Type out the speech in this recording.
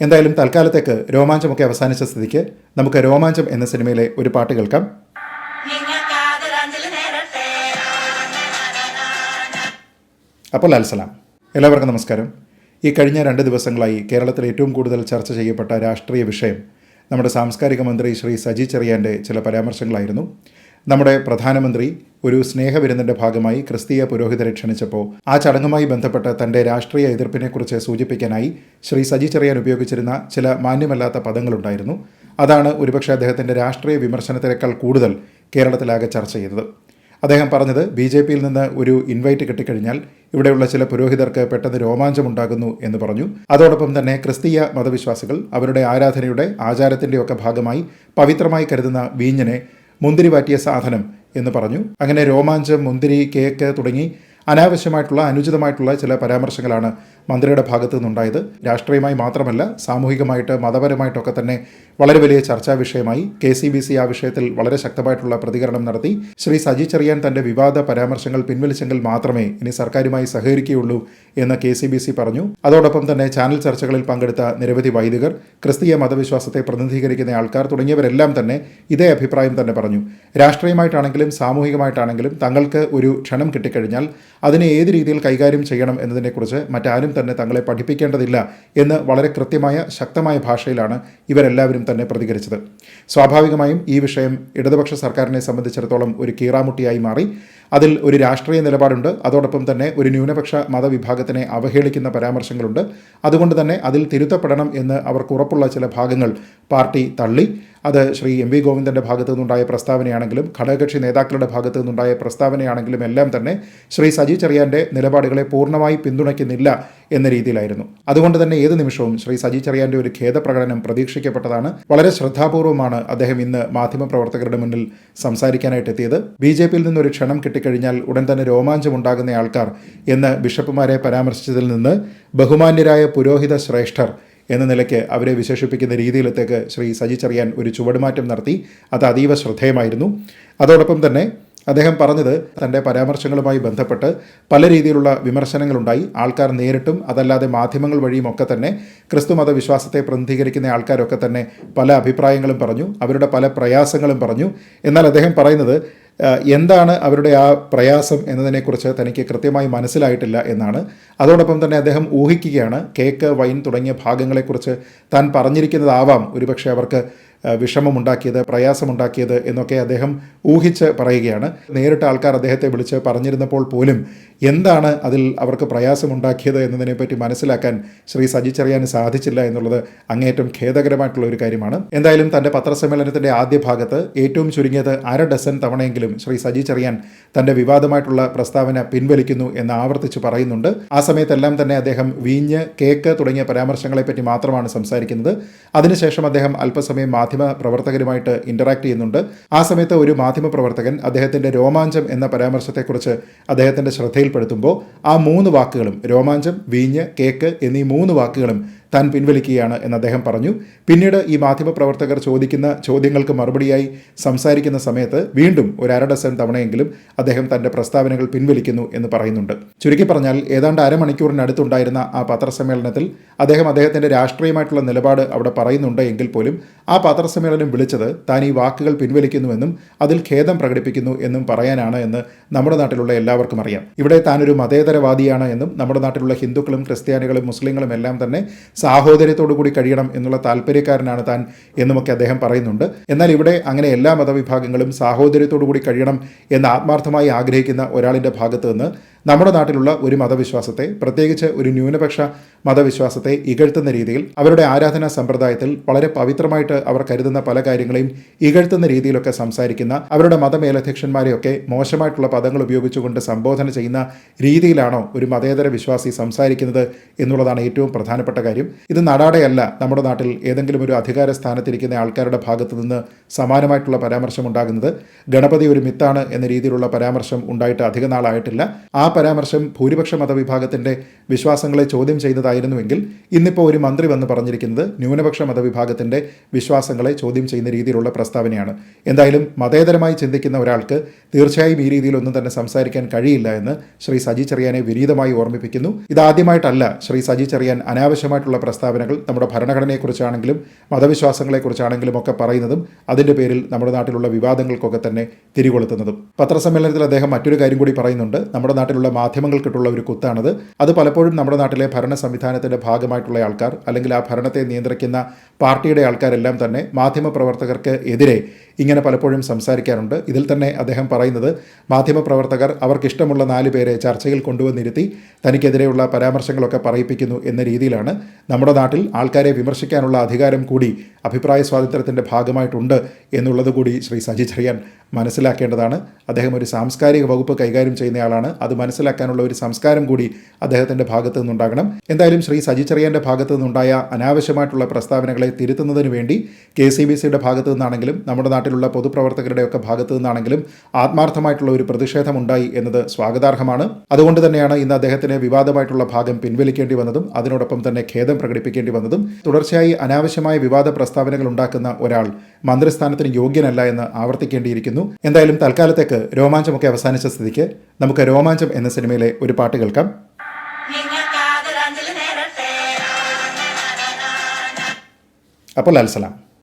എന്തായാലും തൽക്കാലത്തേക്ക് രോമാഞ്ചമൊക്കെ അവസാനിച്ച സ്ഥിതിക്ക് നമുക്ക് രോമാഞ്ചം എന്ന സിനിമയിലെ ഒരു പാട്ട് കേൾക്കാം. അപ്പോൾ ലാൽസലാം എല്ലാവർക്കും നമസ്കാരം. ഈ കഴിഞ്ഞ രണ്ട് ദിവസങ്ങളായി കേരളത്തിൽ ഏറ്റവും കൂടുതൽ ചർച്ച ചെയ്യപ്പെട്ട രാഷ്ട്രീയ വിഷയം നമ്മുടെ സാംസ്കാരിക മന്ത്രി ശ്രീ സജി ചെറിയാന്റെ ചില പരാമർശങ്ങളായിരുന്നു. നമ്മുടെ പ്രധാനമന്ത്രി ഒരു സ്നേഹവിരുന്നിന്റെ ഭാഗമായി ക്രിസ്തീയ പുരോഹിതരെ ക്ഷണിച്ചപ്പോൾ ആ ചടങ്ങുമായി ബന്ധപ്പെട്ട് തന്റെ രാഷ്ട്രീയ എതിർപ്പിനെക്കുറിച്ച് സൂചിപ്പിക്കാനായി ശ്രീ സജി ചെറിയാൻ ഉപയോഗിച്ചിരുന്ന ചില മാന്യമല്ലാത്ത പദങ്ങളുണ്ടായിരുന്നു. അതാണ് ഒരുപക്ഷെ അദ്ദേഹത്തിന്റെ രാഷ്ട്രീയ വിമർശനത്തിനേക്കാൾ കൂടുതൽ കേരളത്തിലാകെ ചർച്ച ചെയ്തത്. അദ്ദേഹം പറഞ്ഞത് ബി ജെ പിയിൽ നിന്ന് ഒരു ഇൻവൈറ്റ് കിട്ടിക്കഴിഞ്ഞാൽ ഇവിടെയുള്ള ചില പുരോഹിതർക്ക് പെട്ടെന്ന് രോമാഞ്ചമുണ്ടാകുന്നു എന്ന് പറഞ്ഞു. അതോടൊപ്പം തന്നെ ക്രിസ്തീയ മതവിശ്വാസികൾ അവരുടെ ആരാധനയുടെ ആചാരത്തിന്റെയൊക്കെ ഭാഗമായി പവിത്രമായി കരുതുന്ന വീഞ്ഞിനെ മുന്തിരി വാറ്റിയ സാധനം എന്ന് പറഞ്ഞു. അങ്ങനെ രോമാഞ്ചം മുന്തിരി കേക്ക് തുടങ്ങി അനാവശ്യമായിട്ടുള്ള അനുചിതമായിട്ടുള്ള ചില പരാമർശങ്ങളാണ് മന്ത്രിയുടെ ഭാഗത്തു നിന്നുണ്ടായത്. രാഷ്ട്രീയമായി മാത്രമല്ല സാമൂഹികമായിട്ട് മതപരമായിട്ടൊക്കെ തന്നെ വളരെ വലിയ ചർച്ചാ വിഷയമായി കെ സി ബി സി ആ വിഷയത്തിൽ വളരെ ശക്തമായിട്ടുള്ള പ്രതികരണം നടത്തി. ശ്രീ സജി ചെറിയാൻ തന്റെ വിവാദ പരാമർശങ്ങൾ പിൻവലിച്ചെങ്കിൽ മാത്രമേ ഇനി സർക്കാരുമായി സഹകരിക്കുകയുള്ളൂ എന്ന് കെ സി ബി സി പറഞ്ഞു. അതോടൊപ്പം തന്നെ ചാനൽ ചർച്ചകളിൽ പങ്കെടുത്ത നിരവധി വൈദികർ ക്രിസ്തീയ മതവിശ്വാസത്തെ പ്രതിനിധീകരിക്കുന്ന ആൾക്കാർ തുടങ്ങിയവരെല്ലാം തന്നെ ഇതേ അഭിപ്രായം തന്നെ പറഞ്ഞു. രാഷ്ട്രീയമായിട്ടാണെങ്കിലും സാമൂഹികമായിട്ടാണെങ്കിലും തങ്ങൾക്ക് ഒരു ക്ഷണം കിട്ടിക്കഴിഞ്ഞാൽ അതിനെ ഏത് രീതിയിൽ കൈകാര്യം ചെയ്യണം എന്നതിനെക്കുറിച്ച് മറ്റാരും തന്നെ തങ്ങളെ പഠിപ്പിക്കേണ്ടതില്ല എന്ന് വളരെ കൃത്യമായ ശക്തമായ ഭാഷയിലാണ് ഇവരെല്ലാവരും തന്നെ പ്രതികരിച്ചത്. സ്വാഭാവികമായും ഈ വിഷയം ഇടതുപക്ഷ സർക്കാരിനെ സംബന്ധിച്ചിടത്തോളം ഒരു കീറാമുട്ടിയായി മാറി. അതിൽ ഒരു രാഷ്ട്രീയ നിലപാടുണ്ട്. അതോടൊപ്പം തന്നെ ഒരു ന്യൂനപക്ഷ മതവിഭാഗത്തിനെ അവഹേളിക്കുന്ന പരാമർശങ്ങളുണ്ട്. അതുകൊണ്ട് തന്നെ അതിൽ തിരുത്തപ്പെടണം എന്ന് അവർക്ക് ഉറപ്പുള്ള ചില ഭാഗങ്ങൾ പാർട്ടി തള്ളി. അത് ശ്രീ എം വി ഗോവിന്ദന്റെ ഭാഗത്തു നിന്നുണ്ടായ പ്രസ്താവനയാണെങ്കിലും ഘടകകക്ഷി നേതാക്കളുടെ ഭാഗത്തു നിന്നുണ്ടായ പ്രസ്താവനയാണെങ്കിലും എല്ലാം തന്നെ ശ്രീ സജി ചെറിയാന്റെ നിലപാടുകളെ പൂർണമായി പിന്തുണയ്ക്കുന്നില്ല എന്ന രീതിയിലായിരുന്നു. അതുകൊണ്ട് തന്നെ ഏത് നിമിഷവും ശ്രീ സജി ചെറിയാന്റെ ഒരു ഖേദപ്രകടനം പ്രതീക്ഷിക്കപ്പെട്ടതാണ്. വളരെ ശ്രദ്ധാപൂർവമാണ് അദ്ദേഹം ഇന്ന് മാധ്യമപ്രവർത്തകരുടെ മുന്നിൽ സംസാരിക്കാനായിട്ട് എത്തിയത് ബി ജെ പിയിൽ നിന്നൊരു ക്ഷണം കിട്ടിക്കഴിഞ്ഞാൽ ഉടൻ തന്നെ രോമാഞ്ചമുണ്ടാകുന്ന ആൾക്കാർ എന്ന് ബിഷപ്പുമാരെ പരാമർശിച്ചതിൽ നിന്ന് ബഹുമാന്യരായ പുരോഹിത ശ്രേഷ്ഠർ എന്ന നിലയ്ക്ക് അവരെ വിശേഷിപ്പിക്കുന്ന രീതിയിലത്തേക്ക് ശ്രീ സജിച്ചറിയാൻ ഒരു ചുവടുമാറ്റം നടത്തി. അത് അതീവ ശ്രദ്ധേയമായിരുന്നു. അതോടൊപ്പം തന്നെ അദ്ദേഹം പറഞ്ഞത് തന്റെ പരാമർശങ്ങളുമായി ബന്ധപ്പെട്ട് പല രീതിയിലുള്ള വിമർശനങ്ങളുണ്ടായി. ആൾക്കാർ നേരിട്ടും അതല്ലാതെ മാധ്യമങ്ങൾ വഴിയും ഒക്കെ തന്നെ ക്രിസ്തുമത വിശ്വാസത്തെ പ്രതിനിധീകരിക്കുന്ന ആൾക്കാരൊക്കെ തന്നെ പല അഭിപ്രായങ്ങളും പറഞ്ഞു. അവരുടെ പല പ്രയാസങ്ങളും പറഞ്ഞു. എന്നാൽ അദ്ദേഹം പറയുന്നത് എന്താണ് അവരുടെ ആ പ്രയാസം എന്നതിനെക്കുറിച്ച് തനിക്ക് കൃത്യമായി മനസ്സിലായിട്ടില്ല എന്നാണ്. അതോടൊപ്പം തന്നെ അദ്ദേഹം ഊഹിക്കുകയാണ് കേക്ക് വൈൻ തുടങ്ങിയ ഭാഗങ്ങളെക്കുറിച്ച് താൻ പറഞ്ഞിരിക്കുന്നതാവാം. ഒരുപക്ഷെ അവർക്ക് വിഷമമുണ്ടാക്കിയത് പ്രയാസമുണ്ടാക്കിയത് എന്നൊക്കെ അദ്ദേഹം ഊഹിച്ച് പറയുകയാണ്. നേരിട്ട് ആൾക്കാർ അദ്ദേഹത്തെ വിളിച്ച് പറഞ്ഞിരുന്നപ്പോൾ പോലും എന്താണ് അതിൽ അവർക്ക് പ്രയാസമുണ്ടാക്കിയത് എന്നതിനെപ്പറ്റി മനസ്സിലാക്കാൻ ശ്രീ സജിച്ചറിയാൻ സാധിച്ചില്ല എന്നുള്ളത് അങ്ങേയറ്റം ഖേദകരമായിട്ടുള്ള ഒരു കാര്യമാണ്. എന്തായാലും തന്റെ പത്രസമ്മേളനത്തിന്റെ ആദ്യ ഭാഗത്ത് ഏറ്റവും ചുരുങ്ങിയത് അര ഡസൻ തവണയെങ്കിലും ശ്രീ സജി ചെറിയാൻ തന്റെ വിവാദമായിട്ടുള്ള പ്രസ്താവന പിൻവലിക്കുന്നു എന്ന് ആവർത്തിച്ച് പറയുന്നുണ്ട്. ആ സമയത്തെല്ലാം തന്നെ അദ്ദേഹം വീഞ്ഞ് കേക്ക് തുടങ്ങിയ പരാമർശങ്ങളെപ്പറ്റി മാത്രമാണ് സംസാരിക്കുന്നത്. അതിനുശേഷം അദ്ദേഹം അല്പസമയം മാധ്യമ പ്രവർത്തകരുമായിട്ട് ഇന്ററാക്ട് ചെയ്യുന്നുണ്ട്. ആ സമയത്ത് ഒരു മാധ്യമ പ്രവർത്തകൻ അദ്ദേഹത്തിന്റെ രോമാഞ്ചം എന്ന പരാമർശത്തെക്കുറിച്ച് അദ്ദേഹത്തിന്റെ ശ്രദ്ധയിൽപ്പെടുത്തുമ്പോൾ ആ മൂന്ന് വാക്കുകളും രോമാഞ്ചം വീഞ്ഞ് കേക്ക് എന്നീ മൂന്ന് വാക്കുകളും താൻ പിൻവലിക്കുകയാണ് എന്ന് അദ്ദേഹം പറഞ്ഞു. പിന്നീട് ഈ മാധ്യമപ്രവർത്തകർ ചോദിക്കുന്ന ചോദ്യങ്ങൾക്ക് മറുപടിയായി സംസാരിക്കുന്ന സമയത്ത് വീണ്ടും ഒരു അരഡസൻ തവണയെങ്കിലും അദ്ദേഹം തന്റെ പ്രസ്താവനകൾ പിൻവലിക്കുന്നു എന്ന് പറയുന്നുണ്ട്. ചുരുക്കി പറഞ്ഞാൽ ഏതാണ്ട് അരമണിക്കൂറിനടുത്തുണ്ടായിരുന്ന ആ പത്രസമ്മേളനത്തിൽ അദ്ദേഹം അദ്ദേഹത്തിന്റെ രാഷ്ട്രീയമായിട്ടുള്ള നിലപാട് അവിടെ പറയുന്നുണ്ട് എങ്കിൽ പോലും ആ പത്രസമ്മേളനം വിളിച്ചത് താൻ ഈ വാക്കുകൾ പിൻവലിക്കുന്നുവെന്നും അതിൽ ഖേദം പ്രകടിപ്പിക്കുന്നു എന്നും പറയാനാണ് എന്ന് നമ്മുടെ നാട്ടിലുള്ള എല്ലാവർക്കും അറിയാം. ഇവിടെ താനൊരു മതേതരവാദിയാണ് എന്നും നമ്മുടെ നാട്ടിലുള്ള ഹിന്ദുക്കളും ക്രിസ്ത്യാനികളും മുസ്ലിങ്ങളും എല്ലാം തന്നെ സാഹോദര്യത്തോടു കൂടി കഴിയണം എന്നുള്ള താല്പര്യക്കാരനാണ് താൻ എന്നുമൊക്കെ അദ്ദേഹം പറയുന്നുണ്ട്. എന്നാൽ ഇവിടെ അങ്ങനെ എല്ലാ മതവിഭാഗങ്ങളും സാഹോദര്യത്തോടു കൂടി കഴിയണം എന്ന് ആത്മാർത്ഥമായി ആഗ്രഹിക്കുന്ന ഒരാളിന്റെ ഭാഗത്ത് നിന്ന് നമ്മുടെ നാട്ടിലുള്ള ഒരു മതവിശ്വാസത്തെ പ്രത്യേകിച്ച് ഒരു ന്യൂനപക്ഷ മതവിശ്വാസത്തെ ഇകഴ്ത്തുന്ന രീതിയിൽ അവരുടെ ആരാധനാ സമ്പ്രദായത്തിൽ വളരെ പവിത്രമായിട്ട് അവർ കരുതുന്ന പല കാര്യങ്ങളെയും ഇകഴ്ത്തുന്ന രീതിയിലൊക്കെ സംസാരിക്കുന്ന അവരുടെ മതമേലധ്യക്ഷന്മാരെയൊക്കെ മോശമായിട്ടുള്ള പദങ്ങൾ ഉപയോഗിച്ചുകൊണ്ട് സംബോധന ചെയ്യുന്ന രീതിയിലാണോ ഒരു മതേതര വിശ്വാസി സംസാരിക്കുന്നത് എന്നുള്ളതാണ് ഏറ്റവും പ്രധാനപ്പെട്ട കാര്യം. ഇത് നടാടെയല്ല നമ്മുടെ നാട്ടിൽ ഏതെങ്കിലും ഒരു അധികാര സ്ഥാനത്തിരിക്കുന്ന ആൾക്കാരുടെ ഭാഗത്തു നിന്ന് സമാനമായിട്ടുള്ള പരാമർശം ഉണ്ടാകുന്നത് ഗണപതി ഒരു മിത്താണ് എന്ന രീതിയിലുള്ള പരാമർശം ഉണ്ടായിട്ട് അധിക നാളായിട്ടില്ല. ആ പരാമർശം ഭൂരിപക്ഷ മതവിഭാഗത്തിന്റെ വിശ്വാസങ്ങളെ ചോദ്യം ചെയ്തതായിരുന്നുവെങ്കിൽ ഇന്നിപ്പോൾ ഒരു മന്ത്രി വന്ന് പറഞ്ഞിരിക്കുന്നത് ന്യൂനപക്ഷ മതവിഭാഗത്തിന്റെ വിശ്വാസങ്ങളെ ചോദ്യം ചെയ്യുന്ന രീതിയിലുള്ള പ്രസ്താവനയാണ്. എന്തായാലും മതേതരമായി ചിന്തിക്കുന്ന ഒരാൾക്ക് തീർച്ചയായും ഈ രീതിയിലൊന്നും തന്നെ സംസാരിക്കാൻ കഴിയില്ല എന്ന് ശ്രീ സജി ചെറിയാനെ വിനീതമായി ഓർമ്മിപ്പിക്കുന്നു. ഇതാദ്യമായിട്ടല്ല ശ്രീ സജി ചെറിയാൻ അനാവശ്യമായിട്ടുള്ള പ്രസ്താവനകൾ നമ്മുടെ ഭരണഘടനയെക്കുറിച്ചാണെങ്കിലും മതവിശ്വാസങ്ങളെക്കുറിച്ചാണെങ്കിലും ഒക്കെ പറയുന്നതും അതിന്റെ പേരിൽ നമ്മുടെ നാട്ടിലുള്ള വിവാദങ്ങൾക്കൊക്കെ തന്നെ തിരികൊളുത്തുന്നതും. പത്രസമ്മേളനത്തിൽ അദ്ദേഹം മറ്റൊരു കാര്യം കൂടി പറയുന്നുണ്ട്. നമ്മുടെ നാട്ടിലുള്ള മാധ്യമങ്ങൾക്കിട്ടുള്ള ഒരു കുത്താണത്. അത് പലപ്പോഴും നമ്മുടെ നാട്ടിലെ ഭരണ സംവിധാനത്തിന്റെ ഭാഗമായിട്ടുള്ള ആൾക്കാർ അല്ലെങ്കിൽ ആ ഭരണത്തെ നിയന്ത്രിക്കുന്ന പാർട്ടിയുടെ ആൾക്കാരെല്ലാം തന്നെ മാധ്യമപ്രവർത്തകർക്ക് എതിരെ ഇങ്ങനെ പലപ്പോഴും സംസാരിക്കാറുണ്ട്. ഇതിൽ തന്നെ അദ്ദേഹം പറയുന്നത് മാധ്യമപ്രവർത്തകർ അവർക്കിഷ്ടമുള്ള നാല് പേരെ ചർച്ചയിൽ കൊണ്ടുവന്നിരുത്തി തനിക്കെതിരെയുള്ള പരാമർശങ്ങളൊക്കെ പറയിപ്പിക്കുന്നു എന്ന രീതിയിലാണ്. നമ്മുടെ നാട്ടിൽ ആൾക്കാരെ വിമർശിക്കാനുള്ള അധികാരം കൂടി അഭിപ്രായ സ്വാതന്ത്ര്യത്തിന്റെ ഭാഗമായിട്ടുണ്ട് എന്നുള്ളത് കൂടി ശ്രീ സജി ചെറിയാൻ മനസ്സിലാക്കേണ്ടതാണ്. അദ്ദേഹം ഒരു സാംസ്കാരിക വകുപ്പ് കൈകാര്യം ചെയ്യുന്നയാളാണ്. അത് മനസ്സിലാക്കാനുള്ള ഒരു സംസ്കാരം കൂടി അദ്ദേഹത്തിന്റെ ഭാഗത്തു നിന്നുണ്ടാകണം. എന്തായാലും ശ്രീ സജി ചെറിയാന്റെ ഭാഗത്തു നിന്നുണ്ടായ അനാവശ്യമായിട്ടുള്ള പ്രസ്താവനകളെ തിരുത്തുന്നതിന് വേണ്ടി കെ സി ബി സിയുടെ ഭാഗത്തു നിന്നാണെങ്കിലും നമ്മുടെ നാട്ടിലുള്ള പൊതുപ്രവർത്തകരുടെയൊക്കെ ഭാഗത്തു നിന്നാണെങ്കിലും ആത്മാർത്ഥമായിട്ടുള്ള ഒരു പ്രതിഷേധമുണ്ടായി എന്നത് സ്വാഗതാർഹമാണ്. അതുകൊണ്ട് തന്നെയാണ് ഇന്ന് അദ്ദേഹത്തിന് വിവാദമായിട്ടുള്ള ഭാഗം പിൻവലിക്കേണ്ടി വന്നതും അതിനോടൊപ്പം തന്നെ ഖേദം പ്രകടിപ്പിക്കേണ്ടി വന്നതും. തുടർച്ചയായി അനാവശ്യമായ വിവാദ പ്രസ്താവനകൾ ഉണ്ടാക്കുന്ന ഒരാൾ മന്ത്രിസ്ഥാനത്തിന് യോഗ്യനല്ല എന്ന് ആവർത്തിക്കേണ്ടിയിരിക്കുന്നു. എന്തായാലും തൽക്കാലത്തേക്ക് രോമാഞ്ചമൊക്കെ അവസാനിച്ച സ്ഥിതിക്ക് നമുക്ക് രോമാഞ്ചം എന്ന സിനിമയിലെ ഒരു പാട്ട് കേൾക്കാം. അപ്പോൾ ലാൽസലാം